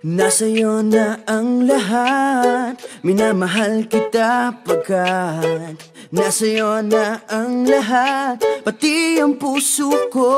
Nasa'yo na ang lahat. Minamahal kita pagkat Nasa'yo na ang lahat. Pati ang puso ko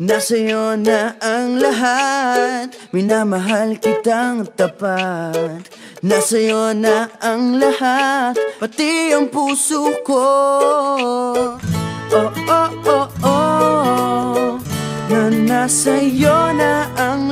Nasa'yo na ang lahat. Minamahal kitang tapat. Nasa'yo na ang lahat. Pati ang puso ko. Oh, oh, oh, oh Na nasa'yo. na ang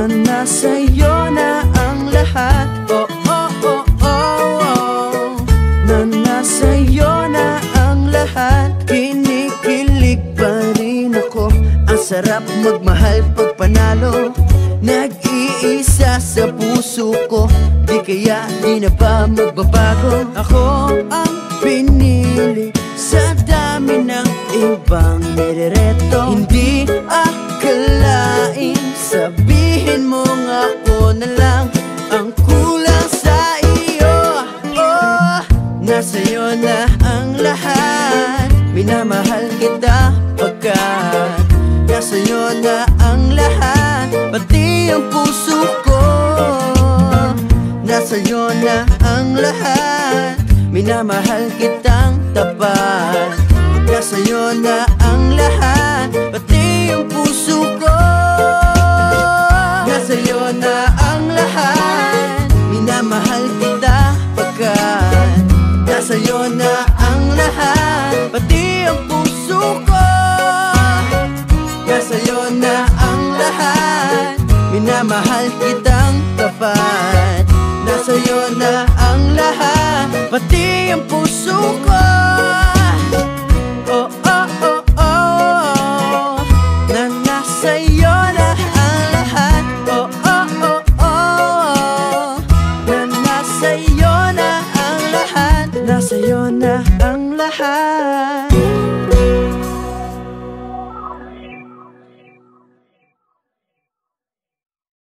Na nasa'yo na ang lahat. Oh, oh, oh, oh, oh. Na nasa'yo na ang lahat. Kinikilig pa rin ako. Ang sarap magmahal pag panalo. Nag-iisa sa puso ko. Di kaya di na ba magbabago. Ako ang pinili Sa dami ng ibang nirereto. Hindi akalain Sabihin mo nga ako na lang Ang kulang sa iyo. Oh, nasa'yo na ang lahat. Minamahal kita pagkat Nasa'yo na ang lahat. Pati ang puso ko Nasa'yo na ang lahat. Minamahal kitang tapat. Nasa'yo na ang Nasa'yo na ang lahat Pati ang puso ko. Nasa'yo na ang lahat Minamahal kitang tapat. Nasa'yo na ang lahat Pati ang puso ko